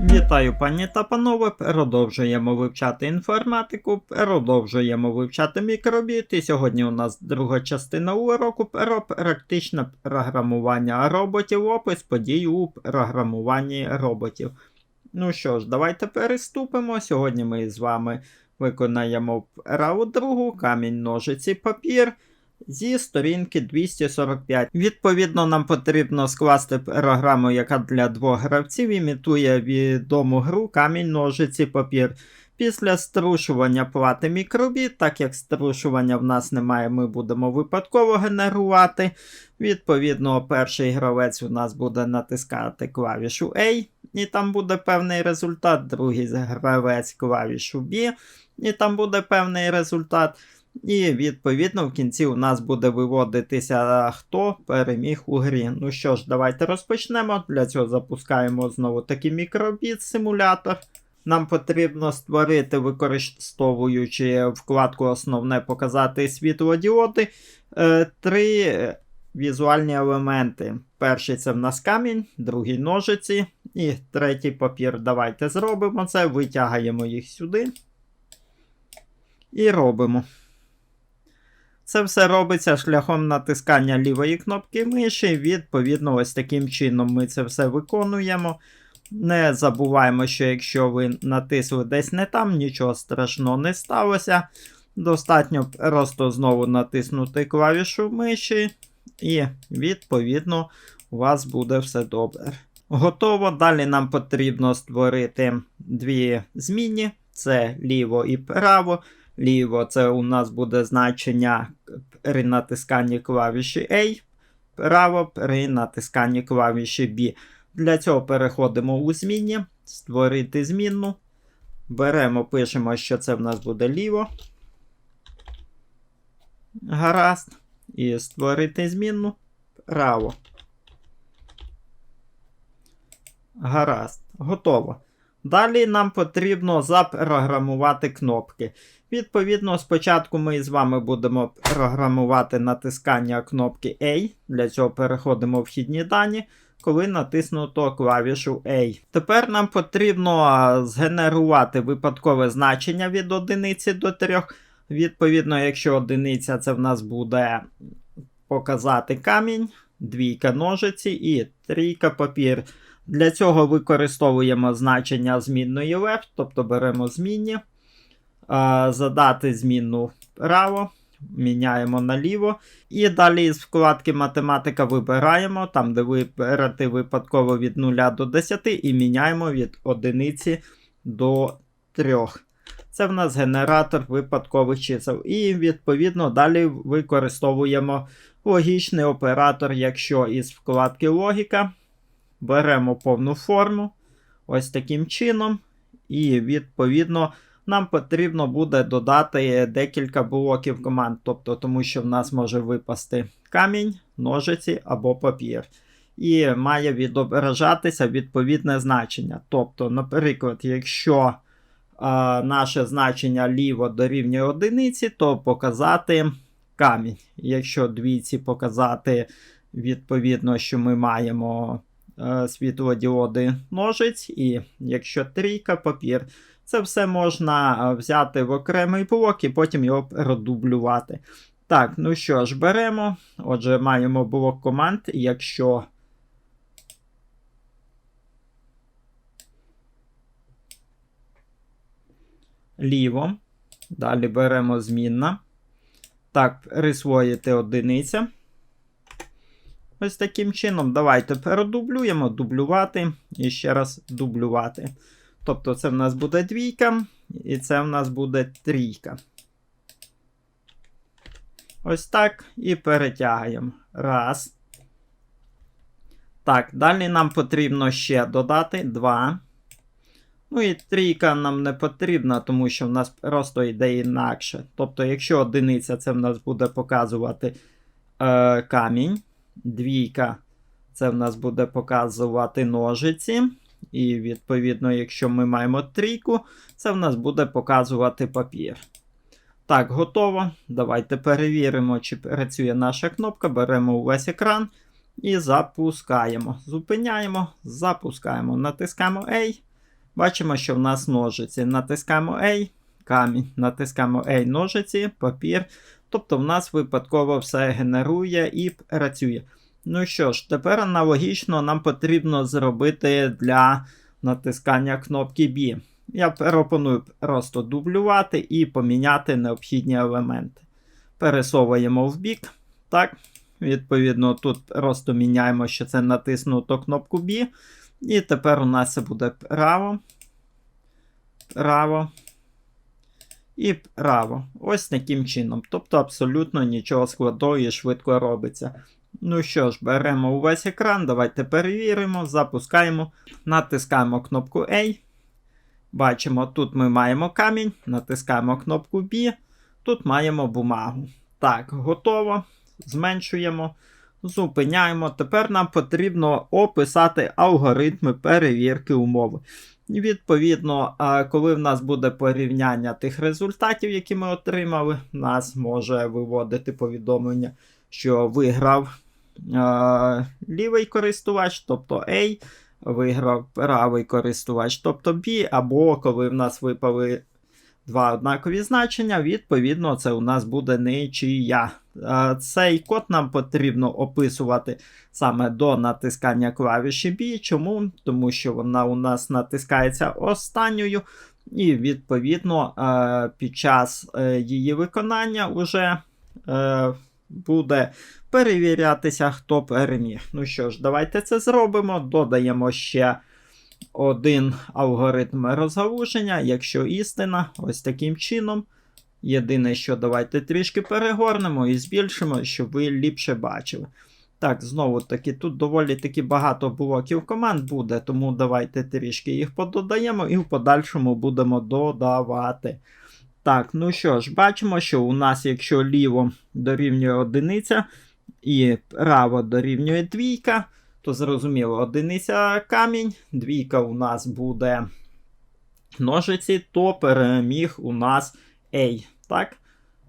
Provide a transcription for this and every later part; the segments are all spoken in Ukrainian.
Вітаю, пані та панове. Продовжуємо вивчати інформатику, продовжуємо вивчати мікробіт. І сьогодні у нас друга частина уроку про практичне програмування роботів, опис подій у програмуванні роботів. Ну що ж, давайте переступимо. Сьогодні ми з вами виконаємо вправу другу камінь, ножиці, папір. Зі сторінки 245. Відповідно, нам потрібно скласти програму, яка для двох гравців імітує відому гру камінь, ножиці, папір. Після струшування плати мікробіт, так як струшування в нас немає, ми будемо випадково генерувати. Відповідно, перший гравець у нас буде натискати клавішу A, і там буде певний результат, другий гравець клавішу B, і там буде певний результат. І відповідно в кінці у нас буде виводитися, хто переміг у грі. Ну що ж, давайте розпочнемо. Для цього запускаємо знову таки мікробіт симулятор. Нам потрібно створити, використовуючи вкладку Основне показати світлодіоди, е, три візуальні елементи. Перший це в нас камінь, другий ножиці і третій папір. Давайте зробимо це, витягаємо їх сюди і робимо. Це все робиться шляхом натискання лівої кнопки миші. Відповідно, ось таким чином ми це все виконуємо. Не забуваємо, що якщо ви натисли десь не там, нічого страшного не сталося. Достатньо просто знову натиснути клавішу миші, і, відповідно, у вас буде все добре. Готово. Далі нам потрібно створити дві зміни: це ліво і право. Ліво це у нас буде значення при натисканні клавіші A, право при натисканні клавіші B. Для цього переходимо у зміні, створити змінну. Беремо, пишемо, що це в нас буде ліво. Гаразд. І створити змінну право. Гаразд. Готово. Далі нам потрібно запрограмувати кнопки. Відповідно, спочатку ми з вами будемо програмувати натискання кнопки A. Для цього переходимо вхідні дані, коли натиснуто клавішу A. Тепер нам потрібно згенерувати випадкове значення від одиниці до 3. Відповідно, якщо одиниця це в нас буде показати камінь, двійка ножиці і трійка папір. Для цього використовуємо значення змінної left, тобто беремо змінні, задати змінну право, міняємо наліво. І далі з вкладки математика вибираємо, там, де вибрати випадково від 0 до 10, і міняємо від 1 до 3. Це в нас генератор випадкових чисел. І, відповідно, далі використовуємо логічний оператор, якщо із вкладки логіка. Беремо повну форму ось таким чином. І, відповідно, нам потрібно буде додати декілька блоків команд, тобто, тому що в нас може випасти камінь, ножиці або папір. І має відображатися відповідне значення. Тобто, наприклад, якщо а, наше значення ліво дорівнює одиниці, то показати камінь. Якщо двійці показати, відповідно, що ми маємо світлодіоди ножиць, і якщо трійка папір, це все можна е, взяти в окремий блок і потім його продублювати. Так, ну що ж, беремо. Отже, маємо блок команд, якщо. Ліво. Далі беремо змінна. Так, присвоїти одиниця. Ось таким чином. Давайте передублюємо, дублювати і ще раз дублювати. Тобто, це в нас буде двійка, і це в нас буде трійка. Ось так. І перетягаємо. Раз. Так, далі нам потрібно ще додати 2. Ну і трійка нам не потрібна, тому що в нас просто йде інакше. Тобто, якщо одиниця, це в нас буде показувати е, камінь. Двійка це в нас буде показувати ножиці. І відповідно, якщо ми маємо трійку, це в нас буде показувати папір. Так, готово. Давайте перевіримо, чи працює наша кнопка. Беремо увесь екран і запускаємо. Зупиняємо, запускаємо. Натискаємо A. Бачимо, що в нас ножиці. Натискаємо A, камінь. Натискаємо A, ножиці, папір. Тобто в нас випадково все генерує і працює. Ну що ж, тепер аналогічно нам потрібно зробити для натискання кнопки B. Я пропоную просто дублювати і поміняти необхідні елементи. Пересовуємо в бік. Так, відповідно, тут просто міняємо, що це натиснуто кнопку B. І тепер у нас це буде право, право і право. Ось таким чином. Тобто абсолютно нічого складного і швидко робиться. Ну що ж, беремо увесь екран, давайте перевіримо, запускаємо, натискаємо кнопку A. Бачимо, тут ми маємо камінь, натискаємо кнопку B, тут маємо бумагу. Так, готово. Зменшуємо, зупиняємо. Тепер нам потрібно описати алгоритми перевірки умови. Відповідно, коли в нас буде порівняння тих результатів, які ми отримали, нас може виводити повідомлення, що виграв е, лівий користувач, тобто A, виграв правий користувач, тобто B, або коли в нас випали два однакові значення, відповідно, це у нас буде нічия. Е, Цей код нам потрібно описувати саме до натискання клавіші B. Чому? Тому що вона у нас натискається останньою, і, відповідно, е, під час е, її виконання вже буде перевірятися, хто переміг. Ну що ж, давайте це зробимо. Додаємо ще один алгоритм розгалуження, якщо істина, ось таким чином. Єдине, що давайте трішки перегорнемо і збільшимо, щоб ви ліпше бачили. Так, знову таки, тут доволі таки багато блоків команд буде, тому давайте трішки їх пододаємо і в подальшому будемо додавати. Так, ну що ж, бачимо, що у нас, якщо ліво дорівнює одиниця і право дорівнює двійка, то зрозуміло, одиниця камінь, двійка у нас буде ножиці, то переміг у нас A. Так?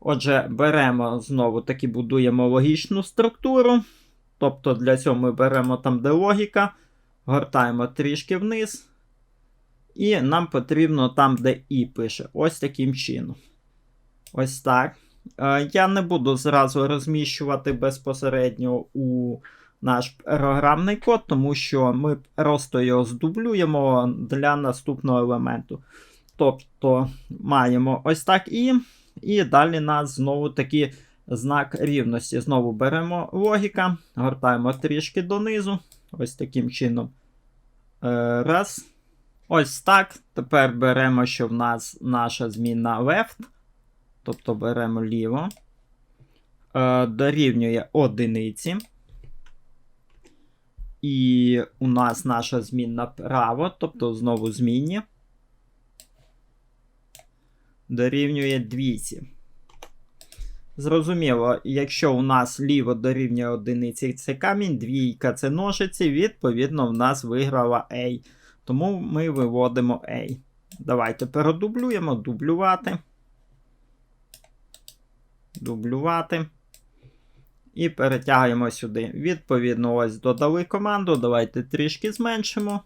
Отже, беремо знову таки будуємо логічну структуру. Тобто для цього ми беремо там, де логіка, гортаємо трішки вниз. І нам потрібно там, де І пише. Ось таким чином. Ось так. Е, я не буду зразу розміщувати безпосередньо у наш програмний код, тому що ми просто його здублюємо для наступного елементу. Тобто маємо ось так і. І далі нас знову таки знак рівності. Знову беремо логіка, гортаємо трішки донизу. Ось таким чином. Е, раз. Ось так. Тепер беремо, що в нас наша зміна left. Тобто беремо ліво. Е, дорівнює одиниці. І у нас наша змінна право, тобто знову змінні. Дорівнює 200. Зрозуміло, якщо у нас ліво дорівнює одиниці це камінь, двійка це ножиці, відповідно, в нас виграла A. Тому ми виводимо A. Давайте передублюємо, дублювати. Дублювати. І перетягуємо сюди. Відповідно, ось додали команду. Давайте трішки зменшимо.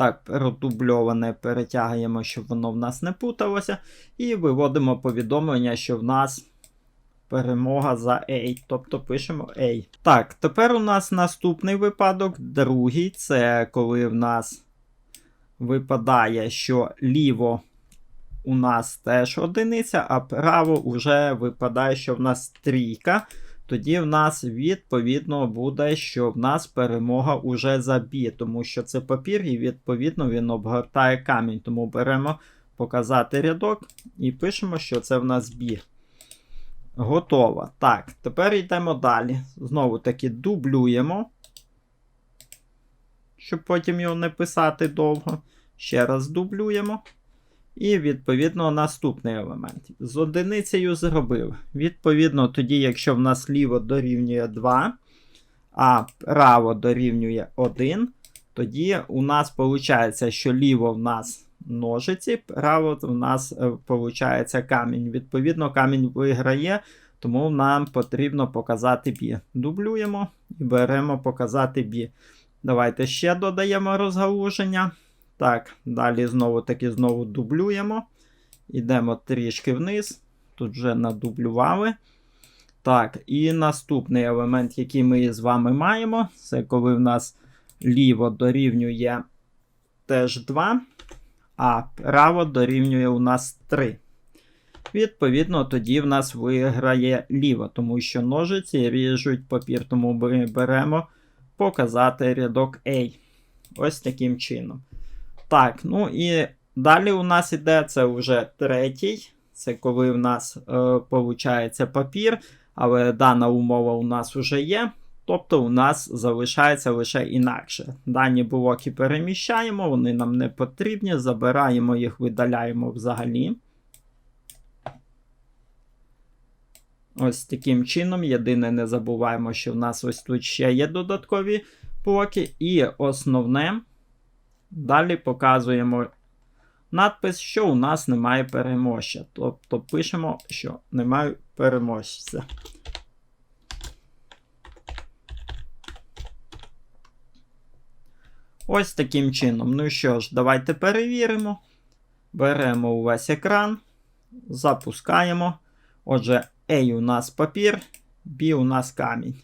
Так, продубльоване перетягуємо, щоб воно в нас не путалося. І виводимо повідомлення, що в нас перемога за A. Тобто пишемо A. Так, тепер у нас наступний випадок. Другий це коли в нас випадає, що ліво у нас теж одиниця, а право вже випадає, що в нас трійка. Тоді в нас відповідно буде, що в нас перемога уже за тому що це папір, і відповідно він обгортає камінь. Тому беремо показати рядок і пишемо, що це в нас бі. Готово. Так, тепер йдемо далі. Знову таки дублюємо, щоб потім його не писати довго. Ще раз дублюємо. І, відповідно, наступний елемент. З одиницею зробив. Відповідно, тоді, якщо в нас ліво дорівнює 2, а право дорівнює 1, тоді у нас виходить, що ліво в нас ножиці, право в нас виходить камінь. Відповідно, камінь виграє, тому нам потрібно показати бі. Дублюємо і беремо показати бі. Давайте ще додаємо розгалуження. Так, далі знову таки знову дублюємо. Йдемо трішки вниз. Тут вже надублювали. Так, і наступний елемент, який ми з вами маємо, це коли в нас ліво дорівнює теж 2, а право дорівнює у нас 3. Відповідно, тоді в нас виграє ліво, тому що ножиці ріжуть папір, тому ми беремо показати рядок A. Ось таким чином. Так, ну і далі у нас іде це вже третій. Це коли в нас е, виходить папір, але дана умова у нас вже є. Тобто у нас залишається лише інакше. Дані блоки переміщаємо, вони нам не потрібні, забираємо їх, видаляємо взагалі. Ось таким чином. Єдине, не забуваємо, що в нас ось тут ще є додаткові блоки. І основне, далі показуємо надпис, що у нас немає переможця. Тобто пишемо, що немає переможця. Ось таким чином. Ну що ж, давайте перевіримо. Беремо увесь екран, запускаємо. Отже, A у нас папір, B у нас камінь.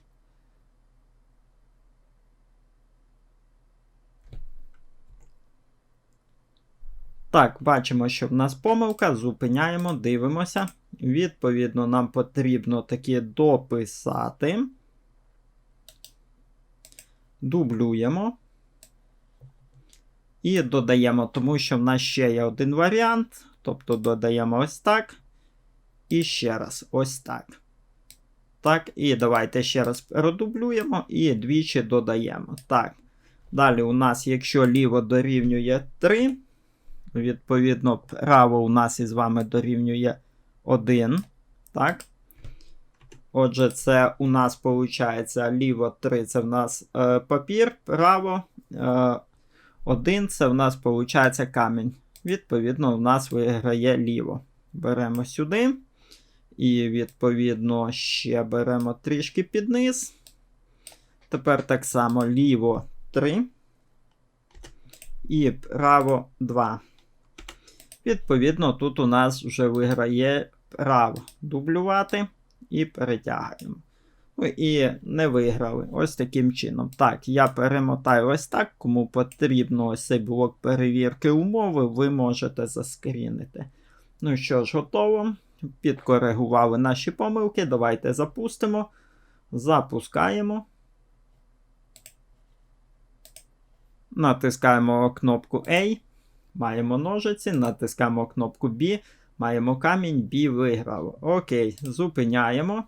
Так, бачимо, що в нас помилка. Зупиняємо, дивимося. Відповідно, нам потрібно таки дописати. Дублюємо. І додаємо, тому що в нас ще є один варіант. Тобто додаємо ось так. І ще раз ось так. Так, і давайте ще раз продублюємо і двічі додаємо. Так. Далі у нас, якщо ліво дорівнює 3, відповідно, право у нас із вами дорівнює 1. Так. Отже, це у нас виходить ліво 3 це в нас е, папір, право. Е, 1 це в нас виходить камінь. Відповідно, у нас виграє ліво. Беремо сюди. І, відповідно, ще беремо трішки під низ. Тепер так само ліво 3. І право 2. Відповідно, тут у нас вже виграє право дублювати і перетягаємо. Ну і не виграли. Ось таким чином. Так, я перемотаю ось так. Кому потрібно ось цей блок перевірки умови, ви можете заскрінити. Ну що ж, готово. Підкоригували наші помилки. Давайте запустимо. Запускаємо. Натискаємо кнопку A. Маємо ножиці, натискаємо кнопку B. Маємо камінь, B виграло. Окей, зупиняємо.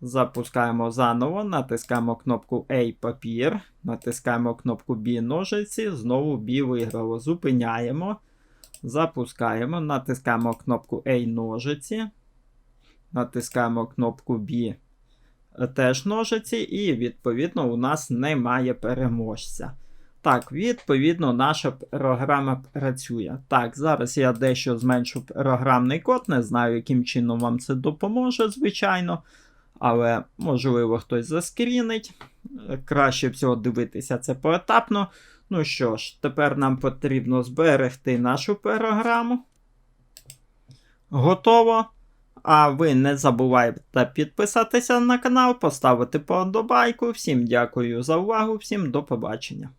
Запускаємо заново, натискаємо кнопку A папір, натискаємо кнопку B ножиці, знову B виграло. Зупиняємо. Запускаємо, натискаємо кнопку A ножиці. Натискаємо кнопку B теж ножиці, і, відповідно, у нас немає переможця. Так, відповідно, наша програма працює. Так, зараз я дещо зменшу програмний код, не знаю, яким чином вам це допоможе, звичайно. Але, можливо, хтось заскрінить. Краще всього дивитися це поетапно. Ну що ж, тепер нам потрібно зберегти нашу програму. Готово. А ви не забувайте підписатися на канал, поставити подобайку. Всім дякую за увагу, всім до побачення.